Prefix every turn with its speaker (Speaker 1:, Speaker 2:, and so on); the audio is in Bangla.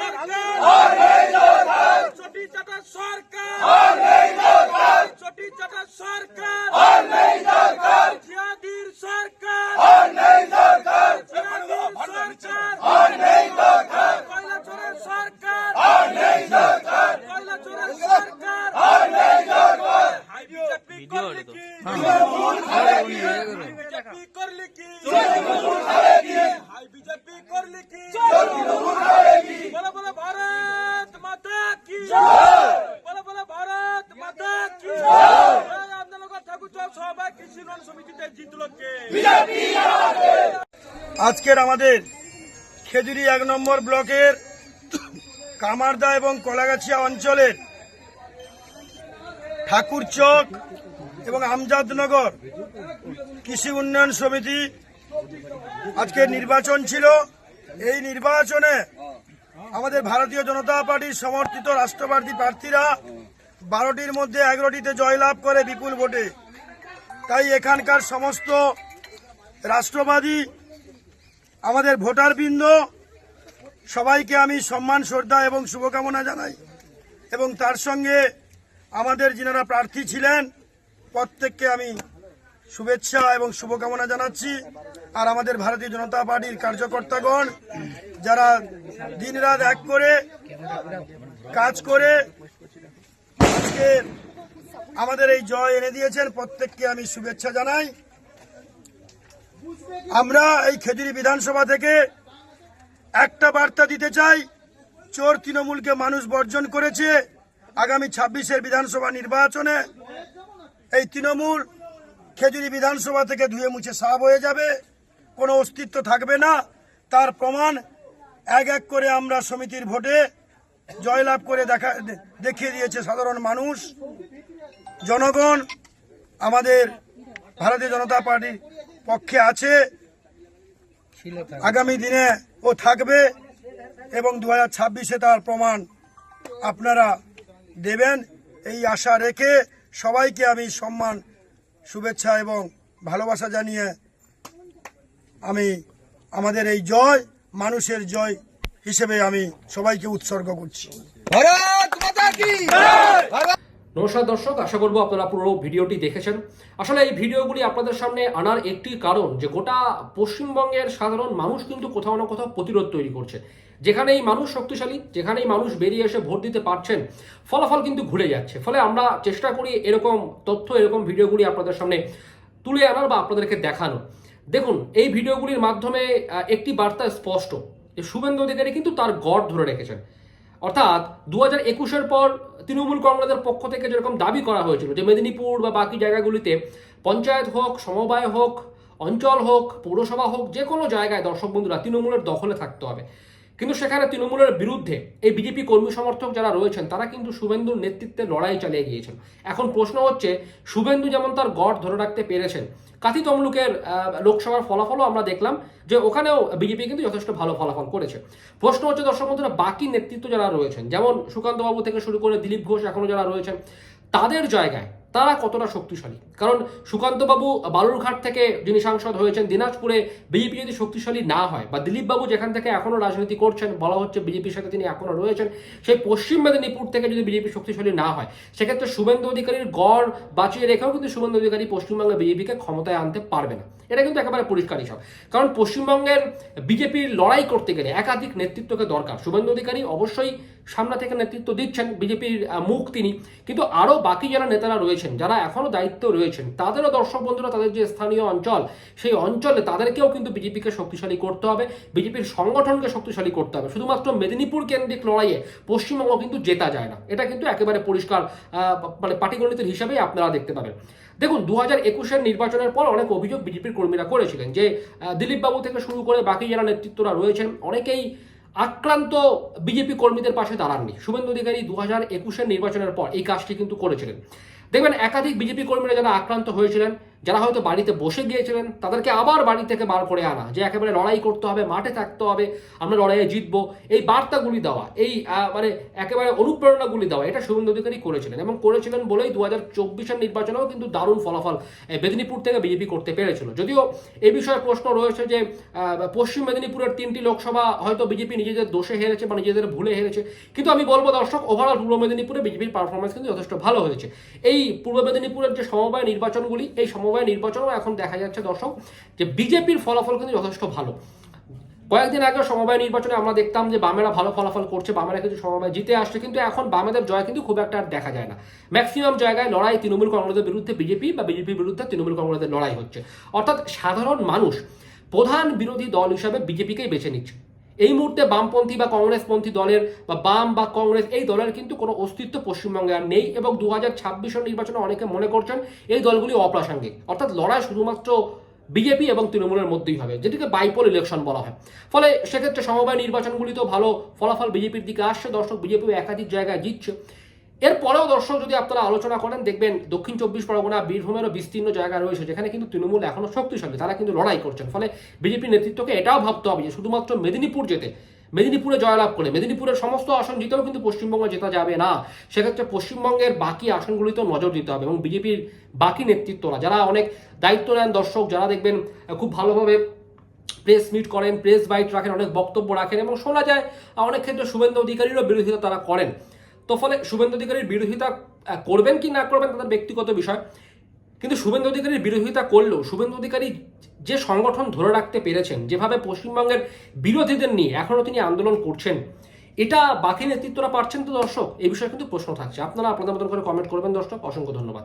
Speaker 1: সরকার চটি চাটা সরকার চটি চাটা সরকার জিয়াদির সরকার জিয়াদির সরকার কয়লা চোরের সরকার কয়লা চোরের সরকার হাই বিজেপি করলি কি বিজেপি করলি কি হাই ঠাকুর কৃষি লোন সমিতিতে জিতল কে?
Speaker 2: আজকের আমাদের খেজুরি এক নম্বর ব্লকের কামারদা এবং কলাগাছিয়া অঞ্চলের ঠাকুরচক এবং আমজাদনগর কৃষি উন্নয়ন সমিতি আজকে নির্বাচন ছিল। এই নির্বাচনে আমাদের ভারতীয় জনতা পার্টির সমর্থিত রাষ্ট্রবাদী প্রার্থীরা বারোটির মধ্যে এগারোটিতে জয়লাভ করে বিপুল ভোটে। তাই এখানকার সমস্ত রাষ্ট্রবাদী, আমাদের ভোটার বৃন্দ সবাইকে আমি সম্মান, শ্রদ্ধা এবং শুভকামনা জানাই। এবং তার সঙ্গে আমাদের যিনারা প্রার্থী ছিলেন, প্রত্যেককে আমি শুভেচ্ছা এবং শুভকামনা জানাচ্ছি আর আমাদের ভারতীয় জনতা পার্টির কার্যকর্তাগণ, যারা দিনরাত এক করে কাজ করে আমাদের এই জয় এনে দিয়েছেন, প্রত্যেককে আমি শুভেচ্ছা জানাই। আমরা এই খেজুরি বিধানসভা থেকে একটা বার্তা দিতে চাই, চোর তৃণমূলকে মানুষ বর্জন করেছে আগামী ছাব্বিশের বিধানসভা নির্বাচনে। এই তৃণমূল খেজুরি বিধানসভা থেকে ধুয়ে মুছে সাফ হয়ে যাবে, কোনো অস্তিত্ব থাকবে না। তার প্রমাণ এক এক করে আমরা সমিতির ভোটে জয়লাভ করে দেখা, দেখিয়ে দিয়েছে সাধারণ মানুষ, জনগণ, আমাদের ভারতীয় জনতা পার্টির পক্ষে আছে। আগামী দিনে ও থাকবে এবং দু হাজার ছাব্বিশে তার প্রমাণ আপনারা দেবেন। এই আশা রেখে সবাইকে আমি সম্মান শুভেচ্ছা এবং ভালোবাসা জানিয়ে আমি আমাদের এই জয় মানুষের জয় হিসেবে আমি সবাইকে উৎসর্গ করছি।
Speaker 3: ভারত
Speaker 4: নমস্কার দর্শক আশা করব আপনারা পুরো ভিডিওটি দেখেছেন। আসলে এই ভিডিওগুলি আপনাদের সামনে আনার একটি কারণ যে গোটা পশ্চিমবঙ্গের সাধারণ মানুষ কিন্তু কোথাও না কোথাও প্রতিরোধ তৈরি করছে। যেখানেই মানুষ শক্তিশালী, যেখানেই মানুষ বেরিয়ে এসে ভোট দিতে পারছেন, ফলাফল কিন্তু ঘুরে যাচ্ছে। ফলে আমরা চেষ্টা করি এরকম তথ্য, এরকম ভিডিওগুলি আপনাদের সামনে তুলে আনার বা আপনাদেরকে দেখানো। দেখুন, এই ভিডিওগুলির মাধ্যমে একটি বার্তা স্পষ্ট। যে শুভেন্দু অধিকারী কিন্তু তার গড় ধরে রেখেছেন। অর্থাৎ দু হাজার একুশের পর তৃণমূল কংগ্রেসের পক্ষ থেকে যেরকম দাবি করা হয়েছিল যে মেদিনীপুর বা বাকি জায়গাগুলিতে পঞ্চায়েত হোক, সমবায় হোক, অঞ্চল হোক, পৌরসভা হোক, যে কোনো জায়গায় দর্শক বন্ধুরা তৃণমূলের দখলে থাকতে হবে। কিন্তু সেখানে তৃণমূলের বিরুদ্ধে এই বিজেপি কর্মী সমর্থক যারা রয়েছেন, তারা কিন্তু শুভেন্দুর নেতৃত্বে লড়াই চালিয়ে গিয়েছেন। এখন প্রশ্ন হচ্ছে, শুভেন্দু যেমন তার গড় ধরে রাখতে পেরেছেন, কাথি তমলুকের লোকসভার ফলাফলও আমরা দেখলাম যে ওখানেও বিজেপি কিন্তু যথেষ্ট ভালো ফলাফল করেছে। প্রশ্ন হচ্ছে, দর্শক বন্ধুরা, বাকি নেতৃত্ব যারা রয়েছেন, যেমন সুকান্তবাবু থেকে শুরু করে দিলীপ ঘোষ এখনও যারা রয়েছেন, তাদের জায়গায় তারা কতটা শক্তিশালী? কারণ সুকান্তবাবু বালুরঘাট থেকে যিনি সাংসদ হয়েছেন, দিনাজপুরে বিজেপি যদি শক্তিশালী না হয় বা দিলীপবাবু যেখান থেকে এখনও রাজনীতি করছেন, বলা হচ্ছে বিজেপির সাথে তিনি এখনও রয়েছেন, সেই পশ্চিম মেদিনীপুর থেকে যদি বিজেপি শক্তিশালী না হয়, সেক্ষেত্রে শুভেন্দু অধিকারীর গড় বাঁচিয়ে রেখেও কিন্তু শুভেন্দু অধিকারী পশ্চিমবঙ্গে বিজেপিকে ক্ষমতায় আনতে পারবে না। এটা কিন্তু একেবারে পরিষ্কার হিসাব। কারণ পশ্চিমবঙ্গের বিজেপির লড়াই করতে গেলে একাধিক নেতৃত্বকে দরকার। শুভেন্দু অধিকারী অবশ্যই সামনে থেকে নেতৃত্ব দিচ্ছেন বিজেপির মুখ তিনি। কিন্তু আরও বাকি যারা নেতারা রয়েছেন, যারা এখনও দায়িত্ব রয়েছেন, তাদেরও দর্শক বন্ধুরা, তাদের যে স্থানীয় অঞ্চল, সেই অঞ্চলে তাদেরকেও কিন্তু বিজেপিকে শক্তিশালী করতে হবে, বিজেপির সংগঠনকে শক্তিশালী করতে হবে। শুধুমাত্র মেদিনীপুর কেন্দ্রিক লড়াইয়ে পশ্চিমবঙ্গ কিন্তু জেতা যায় না। এটা কিন্তু একেবারে পরিষ্কার মানে পাটিগণিতের হিসাবেই আপনারা দেখতে পাবেন। দেখুন দু হাজার একুশের নির্বাচনের পর অনেক অভিযোগ বিজেপির কর্মীরা করেছিলেন যে দিলীপবাবু থেকে শুরু করে বাকি যারা নেতৃত্বরা রয়েছেন, অনেকেই আক্রান্ত বিজেপি কর্মীদের পাশে দাঁড়াননি। শুভেন্দু অধিকারী দু হাজার একুশের নির্বাচনের পর এই কাজটি কিন্তু করেছিলেন। দেখবেন একাধিক বিজেপি কর্মীরা যারা আক্রান্ত হয়েছিলেন যারা হয়তো বাড়িতে বসে গিয়েছিলেন, তাদেরকে আবার বাড়ি থেকে বার করে আনা, যে একেবারে লড়াই করতে হবে, মাঠে থাকতে হবে, আমরা লড়াইয়ে জিতবো। এই বার্তাগুলি দেওয়া, এই মানে একেবারে অনুপ্রেরণাগুলি দেওয়া, এটা শুভেন্দু অধিকারী করেছিলেন এবং করেছিলেন বলেই দু হাজার চব্বিশের নির্বাচনেও কিন্তু দারুণ ফলাফল মেদিনীপুর থেকে বিজেপি করতে পেরেছিল। যদিও এ বিষয়ে প্রশ্ন রয়েছে যে পশ্চিম মেদিনীপুরের তিনটি লোকসভা হয়তো বিজেপি নিজেদের দোষে হেরেছে বা নিজেদের ভুলে হেরেছে, কিন্তু আমি বলব দর্শক ওভারঅল পূর্ব মেদিনীপুরে বিজেপির পারফরমেন্স কিন্তু যথেষ্ট ভালো হয়েছে। এই পূর্ব মেদিনীপুরের যে সমবায় নির্বাচনগুলি, এই সমবায় নির্বাচনও এখন দেখা যাচ্ছে দর্শক যে বিজেপির ফলাফল কিন্তু যথেষ্ট ভালো। কয়েকদিন আগে সমবায় নির্বাচনে আমরা দেখতাম যে বামেরা ভালো ফলাফল করছে, বামেরা কিন্তু সমবায় জিতে আসছে, কিন্তু এখন বামেদের জয় কিন্তু খুব একটা আর দেখা যায় না। ম্যাক্সিমাম জায়গায় লড়াই তৃণমূল কংগ্রেসের বিরুদ্ধে বিজেপি বা বিজেপির বিরুদ্ধে তৃণমূল কংগ্রেসের লড়াই হচ্ছে। অর্থাৎ সাধারণ মানুষ প্রধান বিরোধী দল হিসাবে বিজেপিকেই বেছে নিচ্ছে। এই মুহূর্তে বামপন্থী বা কংগ্রেসপন্থী দলের বা বাম বা কংগ্রেস এই দলের কিন্তু কোনো অস্তিত্ব পশ্চিমবঙ্গে আর নেই এবং দু হাজার ছাব্বিশের নির্বাচনে অনেকে মনে করছেন এই দলগুলি অপ্রাসঙ্গিক। অর্থাৎ লড়াই শুধুমাত্র বিজেপি এবং তৃণমূলের মধ্যেই হবে, যেটিকে বাইপোল ইলেকশন বলা হয়। ফলে সেক্ষেত্রে সমবায় নির্বাচনগুলিতেও ভালো ফলাফল বিজেপির দিকে আসছে। দর্শক বিজেপি একাধিক জায়গায় জিতছে। এরপরেও দর্শক যদি আপনারা আলোচনা করেন, দেখবেন দক্ষিণ চব্বিশ পরগনা, বীরভূমেরও বিস্তীর্ণ জায়গা রয়েছে, যেখানে কিন্তু তৃণমূল এখনও শক্তিশালী। তারা কিন্তু লড়াই করছেন। ফলে বিজেপি নেতৃত্বকে এটাও ভাবতে হবে যে শুধুমাত্র মেদিনীপুর যেতে, মেদিনীপুরে জয়লাভ করে, মেদিনীপুরের সমস্ত আসন জিতেও কিন্তু পশ্চিমবঙ্গে জেতা যাবে না। সেক্ষেত্রে পশ্চিমবঙ্গের বাকি আসনগুলিতেও নজর দিতে হবে এবং বিজেপির বাকি নেতৃত্বরা, যারা অনেক দায়িত্ব নেন দর্শক, যারা দেখবেন খুব ভালোভাবে প্রেস মিট করেন, প্রেস বাইট রাখেন, অনেক বক্তব্য রাখেন এবং শোনা যায়, অনেক ক্ষেত্রে শুভেন্দু অধিকারীরও বিরোধিতা তারা করেন। তো ফলে শুভেন্দু অধিকারীর বিরোধিতা করবেন কি না করবেন তাদের ব্যক্তিগত বিষয়। কিন্তু শুভেন্দু অধিকারীর বিরোধিতা করলেও শুভেন্দু অধিকারী যে সংগঠন ধরে রাখতে পেরেছেন, যেভাবে পশ্চিমবঙ্গের বিরোধীদের নিয়ে এখনও তিনি আন্দোলন করছেন, এটা বাকি নেতৃত্বরা পারছেন তো দর্শক? এই বিষয়ে কিন্তু প্রশ্ন থাকছে। আপনারা আপনাদের মতন করে কমেন্ট করবেন দর্শক। অসংখ্য ধন্যবাদ।